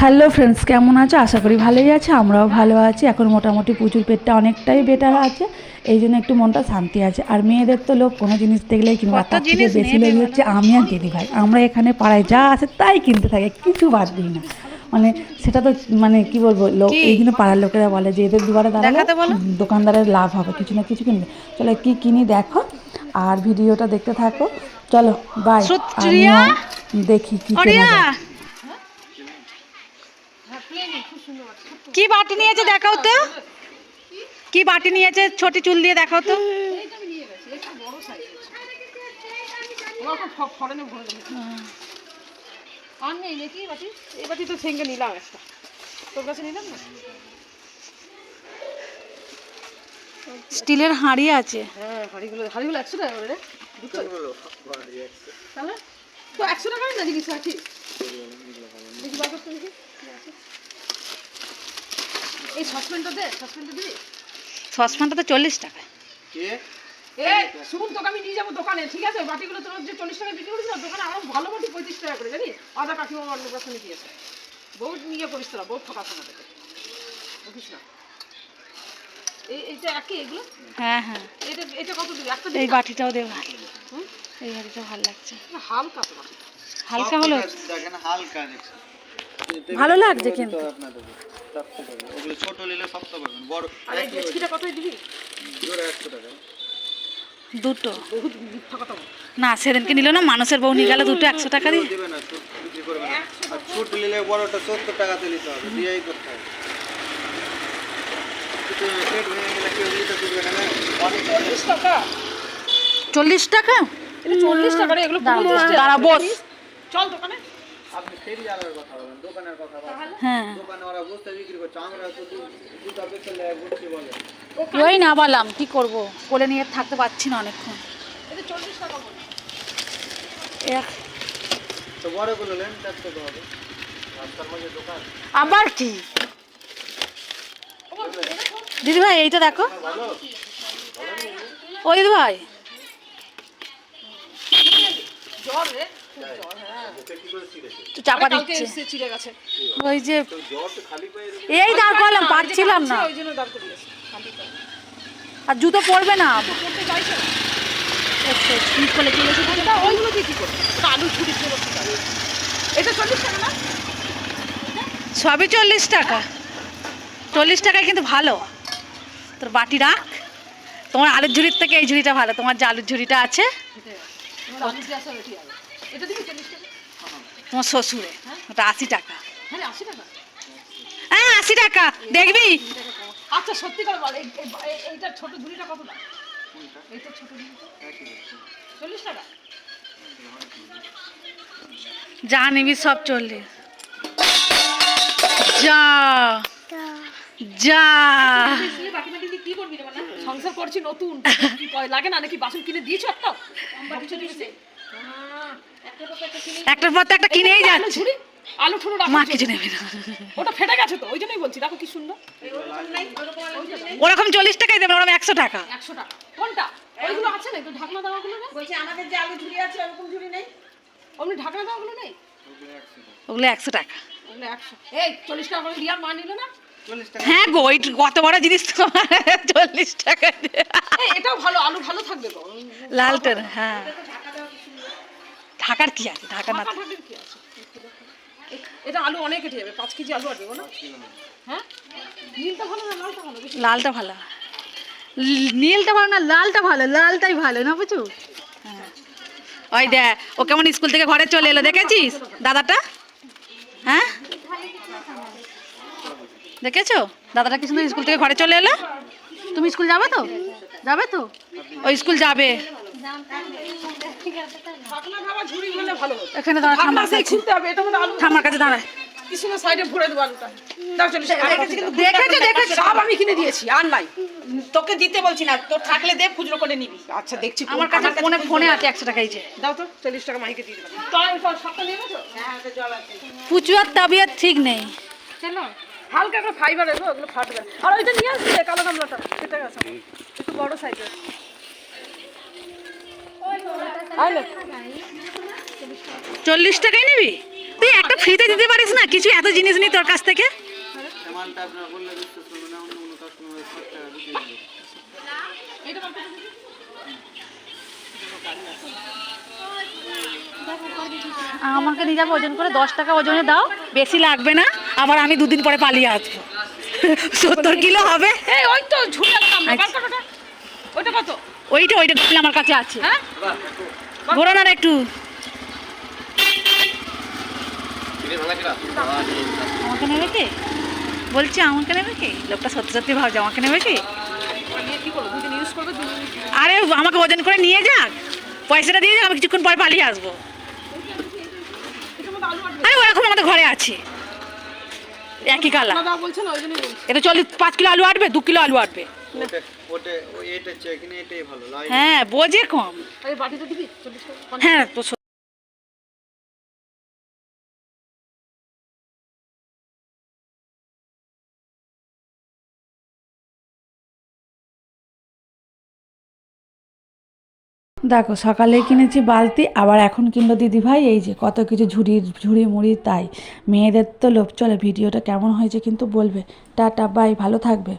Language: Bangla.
হ্যালো ফ্রেন্ডস কেমন আছো? আশা করি ভালোই আছে আমরাও ভালো আছি। এখন মোটামুটি পুজোর পেটটা অনেকটাই বেটার আছে এই জন্য একটু মনটা শান্তি আছে। আর মেয়েদের তো লোক কোনো জিনিস দেখলেই কিনবা তার থেকে বেশি লোক হচ্ছে আমি আর দিদি ভাই। আমরা এখানে পাড়ায় যা আছে তাই কিনতে থাকি কিছু বাদ দিই না। মানে সেটা তো মানে কি বলব লোক এই জন্য পাড়ার লোকেরা বলে যে এদের দুবারে দাঁড়ালে দোকানদারের লাভ হবে কিছু না কিছু কিনবে। চলো কি কিনি দেখো আর ভিডিওটা দেখতে থাকো। চলো বাই? দেখি কি কেনা যায়। কি বাটি নিয়েছে দেখাও তো। কি বাটি নিয়েছে? ছোট চুল দিয়ে দেখাও তো। আর নেই নাকি বাটি এই বাটি তো সেঙ্গে নিলাম একটা তোর কাছে নিলাম না স্টিলের হাঁড়ি আছে। হ্যাঁ হাঁড়িগুলো হাঁড়িগুলো একশো টাকা করে রে। দুটো। তাহলে? তো একশো টাকা না জিনিস আছে দেখি বার করতে দেখি কি আছে। এই সসপ্যানটা দে সসপ্যানটা দিবি? সসপ্যানটা তো চল্লিশ টাকা। এ শুন তোকে আমি নিয়ে যাব দোকানে ঠিক আছে? বাটিগুলো তোর যে চল্লিশ টাকা বিক্রি করিস দোকানে আমার ভালো বাটি পঁয়ত্রিশ টাকা করে জানিস? আদা কাকিমা অন্নপ্রাশনে দিয়েছে বহু নিয়ে করিস তোরা বহু ঠকা শোনা থেকে বুঝিস না? এই এইটা একই এগুলো? হ্যাঁ হ্যাঁ। এটা এটা কত দিবি? একটা এই বাটিটাও দেবো এই বাটিটা ভালো লাগছে। হালকা তো হালকা হলো দেখেন হালকা দেখছেন। ভালো লাগছে কিন্তু আপনাদের সবটা পাবেন ওগুলো ছোট নিলে সবটা পাবেন বড়। আর এই ডেচকিটা দিবি? জোরে একশো টাকা। দুটো। না সেদিনকে নিল না মানুষের বউ নিয়ে গেল দুটো একশো টাকা দিয়ে। ছোট বিক্রি করবে না। আর ছোট নিলে বড়টা সত্তর টাকাতে নিতে হবে দিয়াই করতে হবে। চল্লিশ টাকা। চল্লিশ এগুলো টাকা। দাঁড়া বস। চল দোকানে। আপনি ফেরি জালার কথা বলেন দোকানের কথা বলেন। হ্যাঁ। দোকানে ওরা বসতে বিক্রি করছে আমরা তো দুটা বেচলে বসছি বলে। ওই না বললাম কি করব? কোলে নিয়ে থাকতে পারছি না অনেকক্ষণ। এটা চল্লিশ টাকা বল এক- তো বড়গুলো নেন চারশো তো হবে। রাস্তার দোকান। আবার কি? দিদি ভাই এইটা দেখো। ও দিদি ভাই। জ্বর রে। তো চাপা দিচ্ছে। ওই যে এই দাঁড় করলাম পাচ্ছিলাম না। আর জুতো পরবে চল্লিশ টাকা না? সবই চল্লিশ টাকা। চল্লিশ টাকায় কিন্তু ভালো। তোর বাটি রাখ। তোমার আলুর ঝুড়ির থেকে এই ঝুড়িটা ভালো। তোমার যে আলুর ঝুড়িটা আছে। তোমার শ্বশুরে। ওটা আশি টাকা। হ্যাঁ আশি টাকা? হ্যাঁ দেখবি? আচ্ছা সত্যি করে বল এই- এই- এই- এইটার ছোট ঝুড়িটা কত দাম? এইটার ছোট চল্লিশ টাকা? যা নিবি সব চল্লিশ যা। যা। বাকি বাকি কি করবি সংসার করছি নতুন। কি লাগে না নাকি বাসন কিনে দিয়েছ একটা বাটি ছোট দিয়েছে একটা কথা একটা কিনে একটার পর তো একটা কিনেই যাচ্ছে। আলু রাখো মা কিছু নেবে না। ওটা ফেটে গেছে তো ওই জন্যই বলছি দেখো কি সুন্দর। ওরকম চল্লিশ টাকাই দেবে ওরকম একশো টাকা। একশো টাকা। কোনটা? ওইগুলো আছে না একটু ঢাকনা দেওয়াগুলো না বলছি আমাদের যে আলু ঝুড়ি আছে ওরকম ঝুড়ি নেই? ঢাকনা দেওয়াগুলো নেই? ওগুলো একশো টাকা। ওগুলো একশো। এই চল্লিশ টাকা করে রিয়ার মা নিল না? হ্যাঁ গো ওই কত বড় জিনিস তো চল্লিশ টাকা এটাও ভালো আলু ভালো থাকবে তো লালটের হ্যাঁ। ঢাকার কি আছে? ঢাকা না ঢাকা কি আছে? এটা আলু অনেক কেটে যাবে পাঁচ কেজি আলু আর দেবো না? হ্যাঁ? নীলটা ভালো না লালটা ভালো? লালটা ভালো। নীলটা ভালো না লালটা ভালো লালটাই ভালো না বুঝু হ্যাঁ। ওই দেখ ও কেমন স্কুল থেকে ঘরে চলে এলো দেখেছিস? দাদাটা? হ্যাঁ? দেখেছ? দাদাটা কি সুন্দর স্কুল থেকে ঘরে চলে এলো? তুমি স্কুল যাবে তো? যাবে তো? ও স্কুল যাবে। এখানে দাঁড়া ঠাম্মার কাছে ঠাম্মার দাঁড়ায়। কি সুন্দর সাইডে ভরে দেবো আলুটা। দাও চল্লিশ টাকা দেখেছ দেখেছ সব আমি কিনে দিয়েছি আর নাই। তোকে দিতে বলছি না তোর থাকলে দে খুচরো করে নিবি। আচ্ছা দেখছি আমার কাছে ফোনে ফোনে আছে একশো টাকা এই যে। দাও তো চল্লিশ টাকা মাইকে দিয়ে দেবো। তাই সবটা নিয়ে গেছো? পুচু আর তাবিয়াত ঠিক নেই। হালকা একটা ফাইবার এসো ওগুলো ফাটবে। আর ওইটা নিয়ে আসছি রে, কালো গামলাটা। সেটা গেছে একটু বড় সাইজের চল্লিশ টাকাই নিবি? তুই একটা ফ্রিতে দিতে পারিস না? কিছু এত জিনিস নি তোর কাছ থেকে? আমাকে নিয়ে যাবে ওজন করে দশ টাকা ওজনে দাও। বেশি লাগবে না আবার আমি দুদিন পরে পালিয়ে আসব। সত্তর কিলো হবে। ওই তো ঝুলে ওটা। ওইটা কত? ওইটা ওইটা আমার কাছে আছে। হ্যাঁ? বলো না একটু। আমাকে নেবে কি? বলছি আমাকে নেবে কি? লোকটা সত্যি সত্যি ভাবছে আমাকে নেবে কি? নিয়ে কি করব দুদিন ইউজ করবে দুদিন আরে আমাকে ওজন করে নিয়ে যাক। পয়সাটা দিয়ে যাক আমি কিছুক্ষণ পরে পালিয়ে আসব। আরে ওরকম আমাদের ঘরে আছে। একই কালার এটা চল্লিশ পাঁচ কিলো আলু আটবে দু কিলো আলু আটবে। হ্যাঁ বোঝে কম। হ্যাঁ তো দেখো সকালে কিনেছি বালতি আবার এখন কিনলো দিদি ভাই এই যে কত কিছু ঝুড়ি ঝুড়ি মুড়ি তাই। মেয়েদের তো লোভ চলে ভিডিওটা কেমন হয়েছে কিন্তু বলবে। টাটা বাই ভালো থাকবে।